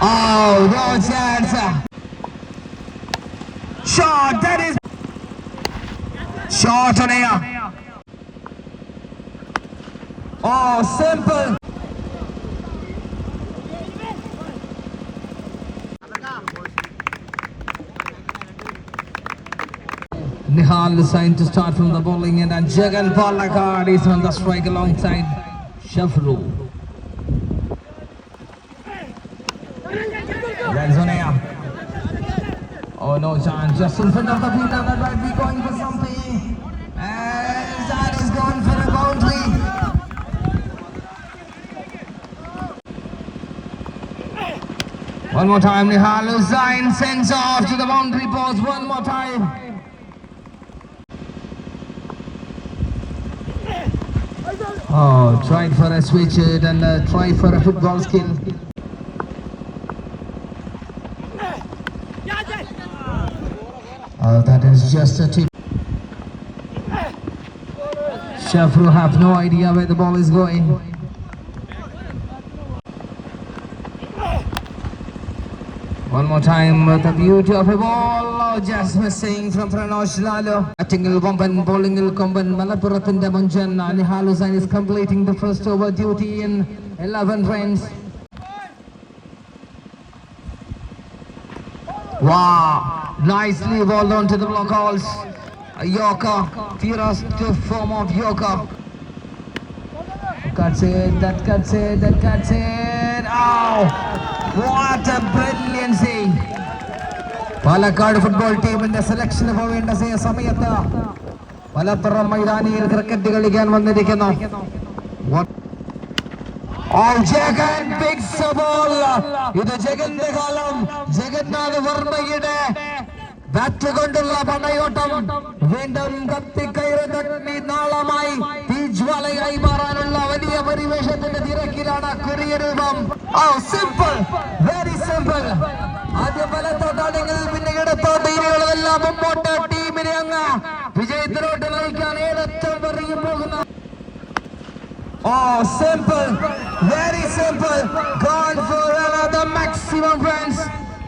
Oh, no chance. Shot, that is. Shot on air. Oh, simple. Nihal decided to start from the bowling end and Jagan Palakad is on the strike alongside Shafru. That's on air. Oh no chance, just in front of the fielder that might be going for something. And that is going for a boundary. One more time, Nihal Hussain sends off to the boundary post. One more time. Oh, tried for a switch it and uh, tried for a football skill. Oh, that is just a tip. Shafru have no idea where the ball is going. One more time with the beauty of a ball. Oh, just missing from Pranosh Lalo. Battingil Bomban, bowlingil Komban, Malapurathinte Munjan. Nihal Hussain is completing the first over duty in 11 runs. Wow, nicely bowled onto the block holes. Yorker, Firas to form of Yorker. Cuts it, that cuts it, that cuts it. Oh, what a brilliancy. Palakkad football ടീമിന്റെ സെലക്ഷന് പോവേണ്ട സമയത്ത് മലപ്പുറം മൈതാനിയിൽ cricket കളിക്കാൻ വന്നിരിക്കുന്നു Oh, ball. ഇത് ജഗന്റെ കാലം Jagannath വർമ്മയുടെ bat കൊണ്ടുള്ള പടയോട്ടം വീണ്ടും കത്തിക്കയറുന്ന നാളമായി തീജ്വാലയായി വലിയ പരിവേഷത്തിന്റെ തിരക്കിലാണ് കൊറിയ രൂപം. ഓ സിമ്പിൾ വെരി സിമ്പിൾ ആദ്യം വലത്തോട്ടാണെങ്കിൽ പിന്നെ ഇടത്തോട്ട് മുമ്പോട്ട്. ടീമിനെ അങ്ങ് വിജയത്തിലോട്ട് നയിക്കാൻ ഏതറ്റം പറഞ്ഞു പോകുന്ന. ഓ simple very simple Gone for another maximum runs.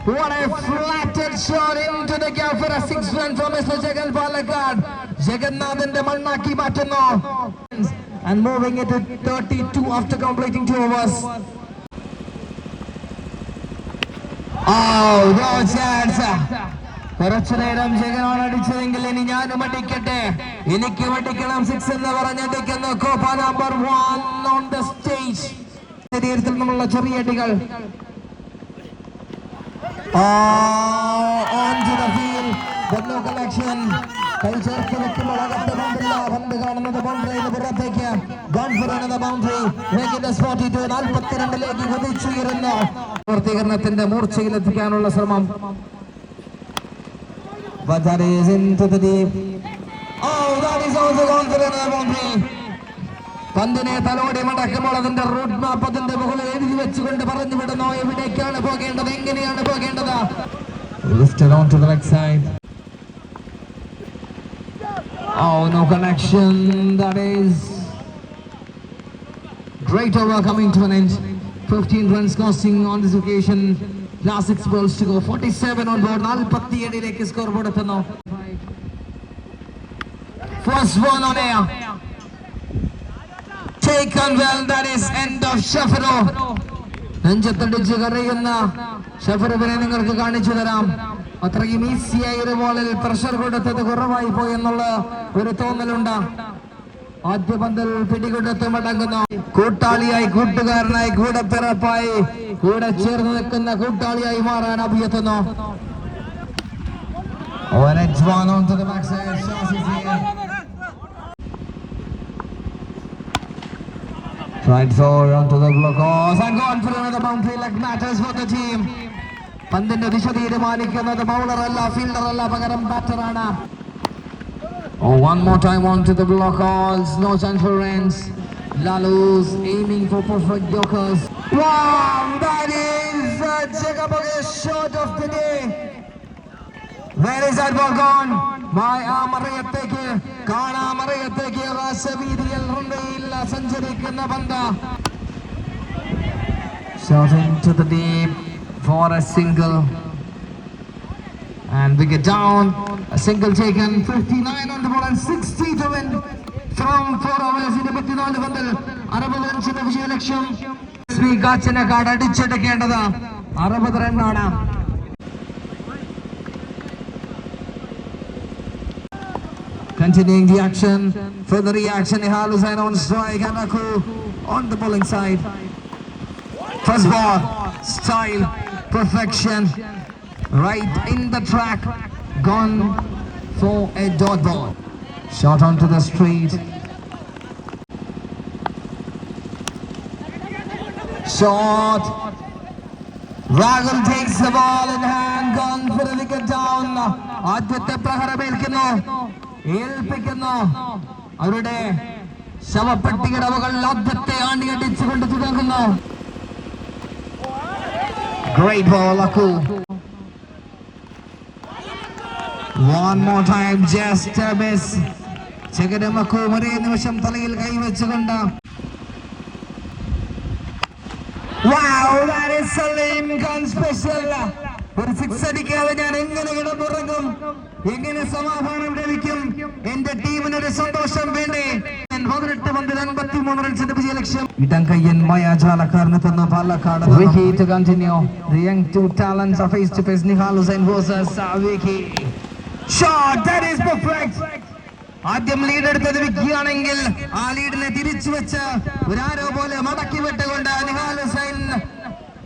What a flattened shot into the gap for a six run from Mr. Jagan Palakad. ജഗന്നാഥന്റെ മണ്ണാക്കി മാറ്റുന്നു and moving it to 32 after completing two overs. Oh, no chance. കുറച്ചു നേരം ജഗനാണ് അടിച്ചതെങ്കിൽ ഇനി ഞാനും അടിക്കട്ടെ എനിക്ക് അടിക്കണം six എന്ന് പറഞ്ഞടിക്കുന്നു Copa number one on the stage ശരീരത്തിൽ നിന്നുള്ള ചെറിയ അടികൾ ഓൺ ടു ദ ഫീൽഡ് ബന്നു കളക്ഷൻ കൈ ചേർത്ത് വെക്കുമ്പോൾ അകത്ത് പന്തില്ല പന്ത് കാണുന്നത് ബൗണ്ടറിയിൽ പുറത്തേക്ക്. Gone for another boundary. Make it a 42 നാൽപ്പത്തിരണ്ടിലേക്ക് കുതിച്ചുയരുന്നു പൂർത്തീകരണത്തിന്റെ മൂർച്ചയിലെത്തിക്കാനുള്ള ശ്രമം. But that is into the deep. Oh, that is also gone. പന്തിനെ തലോടി മടക്കുമ്പോൾ അതിന്റെ റൂട്ട് മാപ്പ് അതിന്റെ മുകളിൽ എഴുതി വെച്ചുകൊണ്ട് പറഞ്ഞു വിടുന്നു എവിടേക്കാണ് പോകേണ്ടത് എങ്ങനെയാണ് പോകേണ്ടത്. Oh, no connection. That is great over coming to an end. 15 runs costing on this occasion. Last six balls to go. 47 on board. 47 ലേക്ക് സ്കോർ ബോർഡ് എത്തുന്നു First one on air. Taken well. That is end of Shafiro. നെഞ്ചത്തടിച്ച് കറിയുന്ന ഷഫറുവിനെ നിങ്ങൾക്ക് കാണിച്ചു തരാം അത്രയും ഈസിയായ ഒരു ബോളിൽ പ്രഷർ കൊടുത്തത് കുറവായി പോയി എന്നുള്ള ഒരു തോന്നലുണ്ട് ആദ്യ പന്തിൽ പിടികൊടുത്ത് മടങ്ങുന്നു കൂട്ടാളിയായി കൂട്ടുകാരനായി കൂടെ പിറപ്പായി കൂടെ ചേർന്ന് നിൽക്കുന്ന കൂട്ടാളിയായി മാറാൻ അഭിയത്തുന്നു One edge one onto the backside. Shaz is here. Tried for onto the block. Oh, and gone for another boundary like matters for the team. പന്തിന്റെ ദിശ തീരുമാനിക്കുന്നത് ബൗളർ അല്ല ഫീൽഡർ അല്ല പകരം ബാറ്ററാണ് Oh, one more time onto the block calls. No chance for runs. Lalu's aiming for perfect jokers. Wow, that is uh, Jagaboge's shot of the day. Where is that ball gone? മായാമറയത്തേക്ക് കാണാമറയത്തേക്ക് റാസവീതിയിൽ റൺവേയിൽ സഞ്ചരിക്കുന്ന പന്ത് Shot into the deep. for a single. And we get down. A single taken. 59 on the ball and 60 to win from 4 overs. the പന്തിൽ അറുപത് റൺസിന്റെ വിജയലക്ഷ്യം കാച്ചിനെ കാട് അടിച്ചെടുക്കേണ്ടത് അറുപത് റണ്ണാണ് Continuing the action, further reaction, Nihal Hussain on strike and Aku on the bowling side. First ball, style, perfection, right in the track, gone for a dot ball. Shot onto the street. Shot. Ragul takes the ball in hand, gone for a wicket down. ആദ്യത്തെ പ്രഹരമേൽക്കുന്നു ഏൽപ്പിക്കുന്നു അവരുടെ ശവപ്പെട്ടിയുടെ മുകളിൽ ആണ്ടി അടിച്ചുകൊണ്ട് തുടങ്ങുന്നു Great ball. One more time, just a miss. ചകരമക്കു ഒരേ നിമിഷം തലയിൽ കൈവച്ചുകൊണ്ട്. ഒരു സിക്സ് അടിക്കാതെ ഞാൻ എങ്ങനെ കിടന്നുറങ്ങും എങ്ങനെ സമാധാനം ലഭിക്കും എന്റെ ടീമിന് ഒരു സന്തോഷം വേണ്ടേ പതിനെട്ട് പന്തിൽ അൻപത്തി മൂന്ന് റൺസിന്റെ വിജയലക്ഷ്യം ഇടം കയ്യൻ മയാജാലക്കാരന് തന്ന Palakkad Vicky to continue. The young two talents are face to face. Nihal Hussain versus Vicky. Shot, that is perfect. ആദ്യം ലീഡ് എടുത്തത് വിക്കിയാണെങ്കിൽ ആ ലീഡിനെ തിരിച്ചു വെച്ച് ഒരാരോ പോലെ മടക്കി വിട്ടുകൊണ്ട് നിഹാൽ ഹുസൈൻ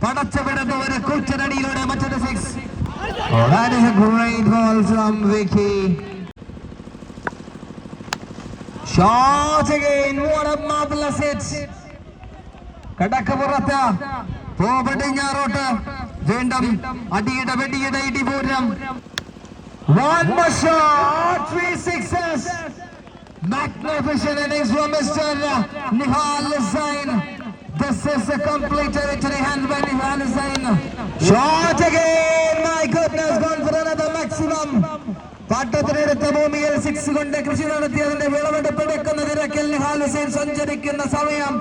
പടച്ചവിടുന്ന ഒരു കൂച്ചനടിയിലൂടെ മറ്റൊരു six Oh, that is a great ball from Vicky. Shot again. What a marvelous hit. കടക്കപ്പുറത്ത് പോപടിഞ്ഞാറോട്ട് വീണ്ടും അടിയുടെ വെടിയുടെ ഇടിപൂരം One more shot, three sixes. Magnificent innings from Mr. Nihal Hussain. This is a complete territory hand by Nihal Hussain. Shot again, പാട്ടത്തിനെടുത്ത ഭൂമിയിൽ six കൊണ്ട് കൃഷി നടത്തിയതിന്റെ വിളവെടുപ്പെടുക്കുന്ന നിരക്കിൽ നിഹാൽ ഹുസൈൻ സഞ്ചരിക്കുന്ന സമയം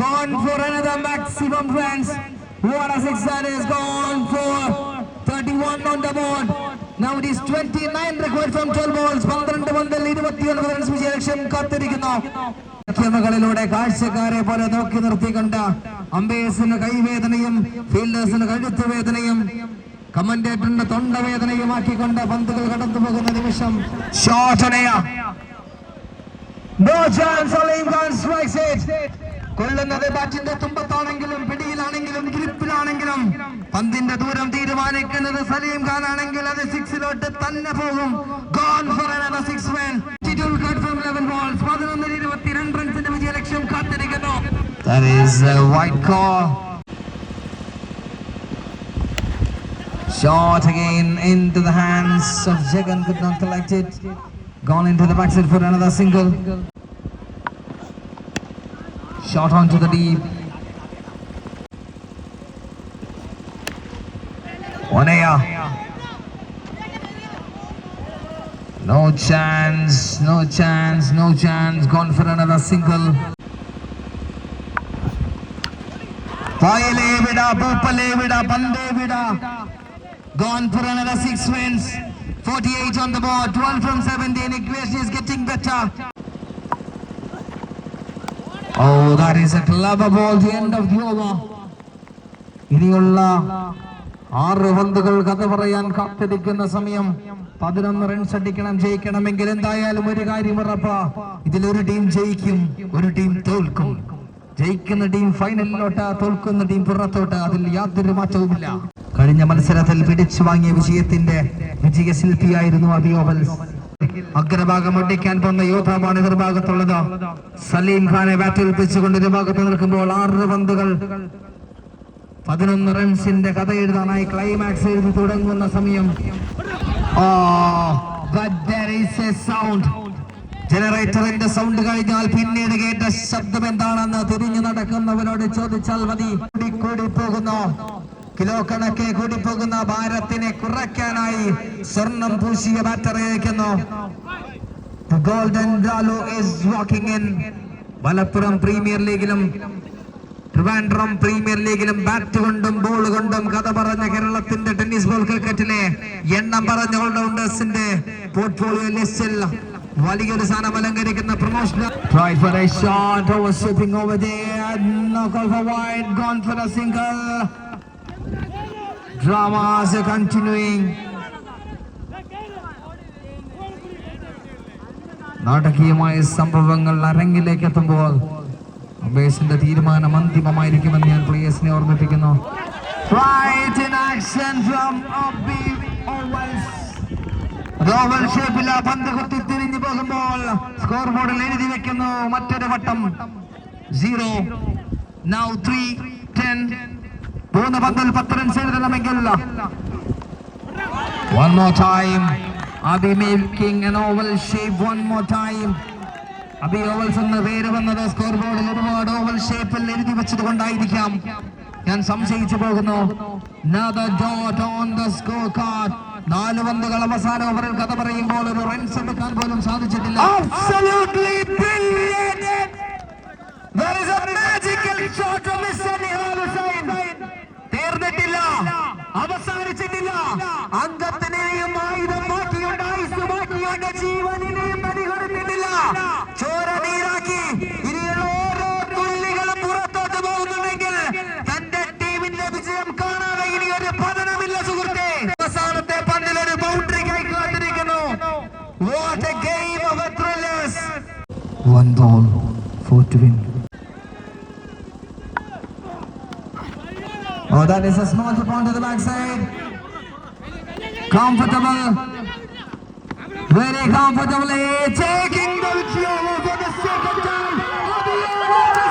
gone for another maximum runs What a six that is gone for 31 on the board. Now it is 29 required from 12 balls. 12 പന്തിൽ 29 runs വിജയലക്ഷ്യം കാത്തിരിക്കുന്നു കളിലൂടെ കാഴ്ചക്കാരെ പോലെ നോക്കി നിർത്തിക്കൊണ്ട് അമ്പയേഴ്സിന് കൈവേദനയും ഫീൽഡേഴ്സിന് കഴുത്ത് വേദനയും കമന്റേറ്ററിന്റെ തൊണ്ടവേദനയുമാക്കിക്കൊണ്ട് പന്തുകൾ കടന്നു പോകുന്ന നിമിഷം കൊല്ലുന്നത് ബാറ്റിന്റെ തുമ്പത്താണെങ്കിലും പിടിയിലാണെങ്കിലും ഗ്രിപ്പിലാണെങ്കിലും പന്തിന്റെ ദൂരം തീരുമാനിക്കുന്നത് സലീം ഖാൻ ആണെങ്കിൽ അത് സിക്സിലോട്ട് തന്നെ പോകും gone for. Tittle cut from 11 balls. പതിനൊന്നിന് ഇരുപത്തിരണ്ട് റൺസിന്റെ വിജയലക്ഷ്യം കാത്തിരിക്കുന്നു. Shot again into the hands of Jagan, could not collect it. Gone into the backside for another single. Shot onto the deep. Wanea. No chance, no chance, no chance. Gone for another single. Boy, vida, boopa vida, bande vida. Gone for another six wins. 48 on the board, 12 from 17. Equation is getting better. Oh, that is a clever ball. The end of the over. ഇനിയുള്ള ആറ് പന്തുകൾ കഥ പറയാൻ കാത്തിരിക്കുന്ന സമയം പതിനൊന്ന് runs അടിക്കണം ജയിക്കണമെങ്കിൽ എന്തായാലും ഒരു കാര്യം ഉറപ്പാ ഇതിലൊരു ടീം ജയിക്കും ഒരു ടീം തോൽക്കും ജയിക്കുന്ന ടീം ഫൈനലിലോട്ട് തോൽക്കുന്ന ടീം പുറത്തോട്ട് അതിൽ യാതൊരു മാറ്റവുമില്ല കഴിഞ്ഞ മത്സരത്തിൽ പിടിച്ചു വാങ്ങിയ വിജയത്തിന്റെ വിജയശില്പിയായിരുന്നു അബിയോബൽ അഗ്രഭാഗം ഒട്ടിക്കാൻ പോകുന്ന യോദ്ധാവാണ് എതിർഭാഗത്തുള്ളത്. സലീം ഖാനെ ബാറ്റേൽപ്പിച്ചുകൊണ്ട് ഭാഗത്ത് നിൽക്കുമ്പോൾ ആറ് പന്തുകൾ. പതിനൊന്ന് റൺസിന്റെ കഥ എഴുതാനായി ക്ലൈമാക്സ് എഴുതി തുടങ്ങുന്ന സമയം. ജനറേറ്ററിന്റെ സൗണ്ട് കഴിഞ്ഞാൽ പിന്നീട് കേട്ട ശബ്ദം എന്താണെന്ന് തിരിഞ്ഞു നടക്കുന്നവരോട് ചോദിച്ചാൽ മതി. കൂടി പോകുന്നു. കിലോ കണക്കെ കൂടി പോകുന്ന ഭാരത്തിനെ കുറയ്ക്കാനായി സ്വർണം പൂശിയ ബാറ്റർ അയക്കുന്നു golden ഡാലോ is walking in. Malappuram premier ലീഗിലും Trivandrum premier ലീഗിലും ബാറ്റ് കൊണ്ടും ബോൾ കൊണ്ടും കഥ പറഞ്ഞ കേരളത്തിന്റെ ടെന്നീസ് ബോൾ ക്രിക്കറ്റിലെ എണ്ണം പറഞ്ഞ ഓൾറൗണ്ടേഴ്സിന്റെ പോർട്ട്ഫോളിയോ ലിസ്റ്റിൽ വലിയൊരു സ്ഥാനം അലങ്കരിക്കുന്ന promotion Try for a shot, overstepping over there. No call for wide, gone. Dramas are continuing. നാടകീയമായ സംഭവങ്ങൾ അരങ്ങിലേക്ക് എത്തുമ്പോൾ അംബേസിന്റെ തീരുമാനം അന്തിമമായിരിക്കുമെന്ന് ഞാൻ പ്ലേയേഴ്സിനെ ഓർമ്മിപ്പിക്കുന്നു. പന്ത് കുത്തി തിരിഞ്ഞു പോകുമ്പോൾ സ്കോർ ബോർഡിൽ എഴുതി വെക്കുന്നു മറ്റൊരു വട്ടം. സീറോ നൗ ത്രീ ടെൻ മൂന്ന് പന്തിൽ പത്ത് റൺസ് എഴുതണമെങ്കിൽ One more time. Abhi making an oval shape one more time. Ovals എന്ന പേര് വന്നത് സ്കോർ ബോർഡിൽ ഒരുപാട് ഓവൽ ഷേപ്പിൽ എഴുതി വെച്ചത് കൊണ്ടായിരിക്കാം ഞാൻ സംശയിച്ചു പോകുന്നു. നാല് പന്തുകൾ അവസാന ഓവറിൽ കഥ പറയുമ്പോൾ ഒരു റൺസ് എടുക്കാൻ പോലും സാധിച്ചിട്ടില്ല! There is a magical shot of Mr. One ball, for to win. Oh, that is a small chip onto the backside. Comfortable. Very comfortably taking the over for the second time.